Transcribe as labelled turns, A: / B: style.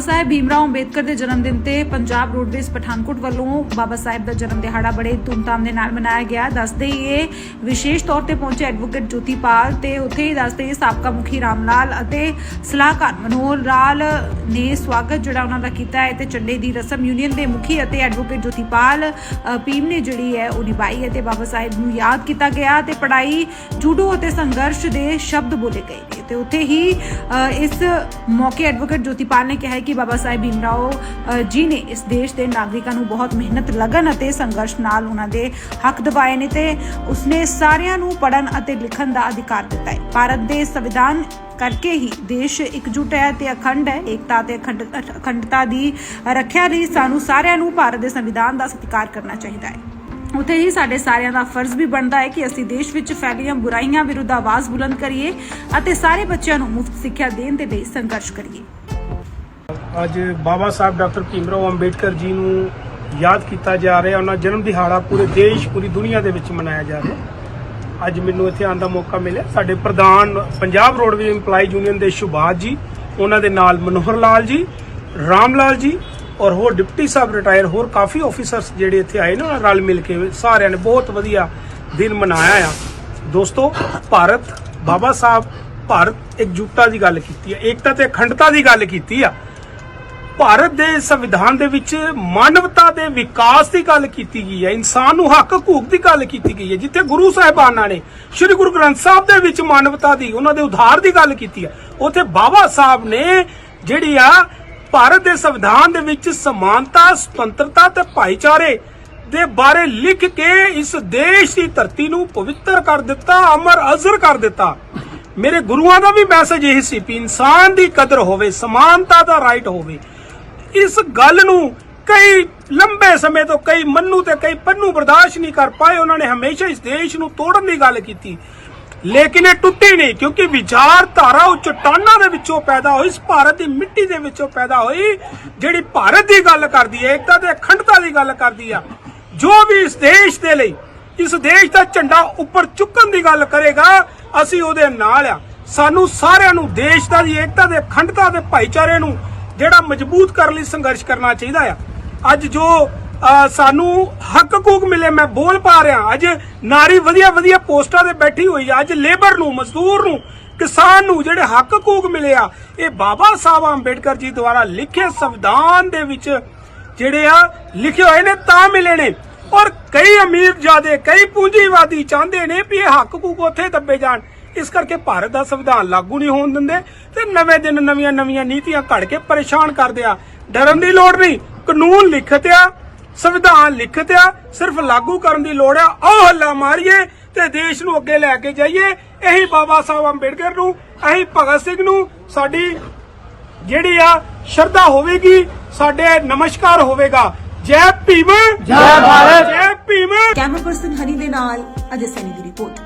A: ਬਾਬਾ ਸਾਹਿਬ ਭੀਮਰਾਓ ਅੰਬੇਦਕਰ ਦੇ ਜਨਮ ਦਿਨ ਤੇ ਪੰਜਾਬ ਰੋਡਵੇਜ਼ ਪਠਾਨਕੋਟ ਵੱਲੋਂ ਬਾਬਾ ਸਾਹਿਬ ਦਾ ਜਨਮ ਦਿਹਾੜਾ ਬੜੇ ਧੂਮਧਾਮ ਦੇ ਨਾਲ ਮਨਾਇਆ ਗਿਆ। ਦੱਸਦੇ ਹੀ ਇਹ ਵਿਸ਼ੇਸ਼ ਤੌਰ ਤੇ ਪਹੁੰਚੇ ਐਡਵੋਕੇਟ ਜੋਤੀਪਾਲ ਤੇ ਉੱਥੇ ਹੀ ਦੱਸਦੇ ਹੀ ਸਾਬਕਾ ਮੁਖੀ ਰਾਮ ਲਾਲ ਅਤੇ ਸਲਾਹਕਾਰ ਮਨੋਹਰ ਲਾਲ ਨੇ ਸਵਾਗਤ ਜਿਹੜਾ ਉਹਨਾਂ ਦਾ ਕੀਤਾ ਹੈ ਤੇ ਚੱਲੇ ਦੀ ਰਸਮ ਯੂਨੀਅਨ ਦੇ ਮੁਖੀ ਅਤੇ ਐਡਵੋਕੇਟ ਜੋਤੀਪਾਲ ਅ, ਭੀਮ ਨੇ ਜਿਹੜੀ ਹੈ ਉਹ ਨਿਭਾਈ ਅਤੇ ਬਾਬਾ ਸਾਹਿਬ ਨੂੰ ਯਾਦ ਕੀਤਾ ਗਿਆ ਤੇ ਪੜਾਈ ਜੂਡੋ ਅਤੇ ਸੰਘਰਸ਼ ਦੇ ਸ਼ਬਦ ਬੋਲੇ ਗਏ ਨੇ। ਤੇ ਉੱਥੇ ਹੀ ਇਸ ਮੌਕੇ ਐਡਵੋਕੇਟ ਜੋਤੀਪਾਲ ਨੇ ਕਿਹਾ ਕਿ ਕਿ ਬਾਬਾ ਸਾਹਿਬ ਭੀਮਰਾਓ ਅ, ਜੀ ਨੇ ਇਸ ਦੇਸ਼ ਦੇ ਨਾਗਰਿਕਾਂ ਨੂੰ ਬਹੁਤ ਮਿਹਨਤ ਲਗਨ ਅਤੇ ਸੰਘਰਸ਼ ਨਾਲ ਉਹਨਾਂ ਦੇ ਹੱਕ ਦਬਾਏ ਨੇ ਤੇ ਉਸਨੇ ਸਾਰਿਆਂ ਨੂੰ ਪੜਨ ਅਤੇ ਲਿਖਣ ਦਾ ਅਧਿਕਾਰ ਦਿੱਤਾ ਹੈ। ਭਾਰਤ ਦੇ ਸੰਵਿਧਾਨ ਕਰਕੇ ਹੀ ਦੇਸ਼ ਇਕਜੁੱਟ ਹੈ ਤੇ ਅਖੰਡ ਹੈ। ਏਕਤਾ ਤੇ ਅਖੰਡ ਅਖੰਡਤਾ ਦੀ ਰੱਖਿਆ ਲਈ ਸਾਨੂੰ ਸਾਰਿਆਂ ਨੂੰ ਭਾਰਤ ਦੇ ਸੰਵਿਧਾਨ ਦਾ ਸਤਿਕਾਰ ਕਰਨਾ ਚਾਹੀਦਾ ਹੈ। ਉਥੇ ਹੀ ਸਾਡੇ ਸਾਰਿਆਂ ਦਾ ਫਰਜ਼ ਵੀ ਬਣਦਾ ਹੈ ਕਿ ਅਸੀਂ ਦੇਸ਼ ਵਿੱਚ ਫੈਲੀਆਂ ਬੁਰਾਈਆਂ ਵਿਰੁੱਧ ਆਵਾਜ਼ ਬੁਲੰਦ ਕਰੀਏ ਅਤੇ ਸਾਰੇ ਬੱਚਿਆਂ ਨੂੰ ਮੁਫਤ ਸਿੱਖਿਆ ਦੇਣ ਦੇ ਲਈ ਸੰਘਰਸ਼ ਕਰੀਏ।
B: ਅੱਜ ਬਾਬਾ ਸਾਹਿਬ ਡਾਕਟਰ ਭੀਮਰਾਓ ਅੰਬੇਡਕਰ ਜੀ ਨੂੰ ਯਾਦ ਕੀਤਾ ਜਾ ਰਿਹਾ, ਉਹਨਾਂ ਜਨਮ ਦਿਹਾੜਾ ਪੂਰੇ ਦੇਸ਼, ਪੂਰੀ ਦੁਨੀਆ ਦੇ ਵਿੱਚ ਮਨਾਇਆ ਜਾ ਰਿਹਾ। ਅੱਜ ਮੈਨੂੰ ਇੱਥੇ ਆਉਣ ਦਾ ਮੌਕਾ ਮਿਲਿਆ। ਸਾਡੇ ਪ੍ਰਧਾਨ ਪੰਜਾਬ ਰੋਡਵੇ EMPLOYE ਯੂਨੀਅਨ ਦੇ ਸੁਭਾਸ਼ ਜੀ, ਉਹਨਾਂ ਦੇ ਨਾਲ ਮਨੋਹਰ ਲਾਲ ਜੀ, ਰਾਮ ਲਾਲ ਜੀ ਔਰ ਹੋਰ ਡਿਪਟੀ ਸਾਹਿਬ ਰਿਟਾਇਰ ਹੋਰ ਕਾਫੀ ਆਫੀਸਰਸ ਜਿਹੜੇ ਇੱਥੇ ਆਏ ਨੇ ਉਹਨਾਂ ਨਾਲ ਰਲ ਮਿਲ ਕੇ, ਸਾਰਿਆਂ ਨੇ ਬਹੁਤ ਵਧੀਆ ਦਿਨ ਮਨਾਇਆ ਆ। ਦੋਸਤੋ, ਭਾਰਤ, ਬਾਬਾ ਸਾਹਿਬ, ਭਾਰਤ ਇਕਜੁੱਟਤਾ ਦੀ ਗੱਲ ਕੀਤੀ ਆ, ਏਕਤਾ ਤੇ ਅਖੰਡਤਾ ਦੀ ਗੱਲ ਕੀਤੀ ਆ। ਭਾਰਤ ਦੇ ਸੰਵਿਧਾਨ ਦੇ ਵਿੱਚ ਮਾਨਵਤਾ ਦੇ ਵਿਕਾਸ ਦੀ ਗੱਲ ਕੀਤੀ ਗਈ ਹੈ, ਇਨਸਾਨ ਨੂੰ ਹੱਕ ਹਕੂਕ ਦੀ ਗੱਲ ਕੀਤੀ ਗਈ ਹੈ, ਜਿੱਥੇ ਗੁਰੂ ਸਾਹਿਬਾਨਾਂ ਨੇ ਸ੍ਰੀ ਗੁਰੂ ਗ੍ਰੰਥ ਸਾਹਿਬ ਦੇ ਵਿੱਚ ਮਾਨਵਤਾ ਦੀ, ਉਹਨਾਂ ਦੇ ਉਧਾਰ ਦੀ ਗੱਲ ਕੀਤੀ ਹੈ। ਉੱਥੇ ਬਾਬਾ ਸਾਹਿਬ ਨੇ ਜਿਹੜੀ ਆ ਭਾਰਤ ਦੇ ਸੰਵਿਧਾਨ ਦੇ ਵਿੱਚ ਸਮਾਨਤਾ, ਸੁਤੰਤਰਤਾ ਤੇ ਭਾਈਚਾਰੇ ਦੇ ਬਾਰੇ ਲਿਖ ਕੇ ਇਸ ਦੇਸ਼ ਦੀ ਧਰਤੀ ਨੂੰ ਪਵਿੱਤਰ ਕਰ ਦਿੱਤਾ, ਅਮਰ ਅਜ਼ਰ ਕਰ ਦਿੱਤਾ। ਮੇਰੇ ਗੁਰੂਆਂ ਦਾ ਵੀ ਮੈਸੇਜ ਇਹ ਸੀ ਕਿ ਇਨਸਾਨ ਦੀ ਕਦਰ ਹੋਵੇ, ਸਮਾਨਤਾ ਦਾ ਰਾਈਟ ਹੋਵੇ। ਇਸ ਗੱਲ ਨੂੰ ਕਈ ਲੰਬੇ ਸਮੇਂ ਤੋਂ ਕਈ ਮੰਨੂ ਤੇ ਕਈ ਪੰਨੂ ਬਰਦਾਸ਼ਤ ਨਹੀਂ ਕਰ ਪਾਏ। ਉਹਨਾਂ ਨੇ ਹਮੇਸ਼ਾ ਇਸ ਦੇਸ਼ ਨੂੰ ਤੋੜਨ ਦੀ ਗੱਲ ਕੀਤੀ। ਲੇਕਿਨ ਇਹ ਟੁੱਟੀ ਨਹੀਂ, ਕਿਉਂਕਿ ਵਿਚਾਰਧਾਰਾ ਉਹ ਚਟਾਨਾਂ ਦੇ ਵਿੱਚੋਂ ਪੈਦਾ ਹੋਈ, ਇਸ ਭਾਰਤ ਦੀ ਮਿੱਟੀ ਦੇ ਵਿੱਚੋਂ ਪੈਦਾ ਹੋਈ, ਜਿਹੜੀ ਭਾਰਤ ਦੀ ਗੱਲ ਕਰਦੀ ਹੈ, ਏਕਤਾ ਤੇ ਅਖੰਡਤਾ ਦੀ ਗੱਲ ਕਰਦੀ ਆ। ਜੋ ਵੀ ਇਸ ਦੇਸ਼ ਦੇ ਲਈ, ਇਸ ਦੇਸ਼ ਦਾ ਝੰਡਾ ਉੱਪਰ ਚੁੱਕਣ ਦੀ ਗੱਲ ਕਰੇਗਾ, ਅਸੀਂ ਉਹਦੇ ਨਾਲ ਆ। ਸਾਨੂੰ ਸਾਰਿਆਂ ਨੂੰ ਦੇਸ਼ ਦਾ ਦੀ ਏਕਤਾ ਤੇ ਅਖੰਡਤਾ ਦੇ ਭਾਈਚਾਰੇ ਨੂੰ ਜਿਹੜਾ ਮਜ਼ਬੂਤ ਕਰਨ ਲਈ ਸੰਘਰਸ਼ ਕਰਨਾ ਚਾਹੀਦਾ ਆ। ਅੱਜ ਜੋ ਸਾਨੂੰ ਹੱਕ ਹਕੂਕ ਮਿਲੇ, ਮੈਂ ਬੋਲ ਪਾ ਰਿਹਾ, ਅੱਜ ਨਾਰੀ ਵਧੀਆ ਵਧੀਆ ਪੋਸਟਾਂ ਤੇ ਬੈਠੀ ਹੋਈ ਆ, ਅੱਜ ਲੇਬਰ ਨੂੰ, ਮਜ਼ਦੂਰ ਨੂੰ, ਕਿਸਾਨ ਨੂੰ ਜਿਹੜੇ ਹੱਕ ਹਕੂਕ ਮਿਲੇ ਆ, ਇਹ ਬਾਬਾ ਸਾਹਿਬ ਅੰਬੇਡਕਰ ਜੀ ਦੁਆਰਾ ਲਿਖੇ ਸੰਵਿਧਾਨ ਦੇ ਵਿੱਚ ਜਿਹੜੇ ਆ, ਲਿਖੇ ਹੋਏ ਨੇ, ਤਾਂ ਮਿਲੇ ਨੇ। ਔਰ ਕਈ ਅਮੀਰ ਜਾਦੇ ਕਈ ਪੂੰਜੀਵਾਦੀ ਚਾਹੁੰਦੇ ਨੇ ਵੀ ਇਹ ਹੱਕ ਹਕੂਕ ਉੱਥੇ ਦੱਬੇ ਜਾਣ। ਇਸ ਕਰਕੇ ਭਾਰਤ ਦਾ ਸੰਵਿਧਾਨ ਲਾਗੂ ਨਹੀਂ ਹੋਣ ਦਿੰਦੇ ਤੇ ਨਵੇਂ ਦਿਨ ਨਵੀਆਂ ਨਵੀਆਂ ਨੀਤੀਆਂ ਘੜ ਕੇ ਪਰੇਸ਼ਾਨ ਕਰਦੇ ਆ। ਡਰਨ ਦੀ ਲੋੜ ਨਹੀਂ ਕਾਨੂੰਨ ਲਿਖਤ ਆ ਸੰਵਿਧਾਨ ਲਿਖਤ ਆ ਸਿਰਫ ਲਾਗੂ ਕਰਨ ਦੀ ਲੋੜ ਆ। ਆਓ ਹੱਲਾ ਮਾਰੀਏ ਤੇ ਦੇਸ਼ ਨੂੰ ਅੱਗੇ ਲੈ ਕੇ ਜਾਈਏ। ਇਹੀ ਬਾਬਾ ਸਾਹਿਬ ਅੰਬੇਡਕਰ ਨੂੰ ਇਹੀ ਭਗਤ ਸਿੰਘ ਨੂੰ ਸਾਡੀ ਜਿਹੜੀ ਆ ਸ਼ਰਧਾ ਹੋਵੇਗੀ ਸਾਡੇ ਨਮਸਕਾਰ ਹੋਵੇਗਾ। ਜੈ ਭੀਮ! ਜੈ ਭਾਰਤ! ਜੈ ਭੀਮ!
A: ਕੈਮਰਾ ਪਰਸਨ ਹਨੀ ਦੇ ਨਾਲ ਅਜੇ ਸੈਨੀ ਦੀ ਰਿਪੋਰਟ।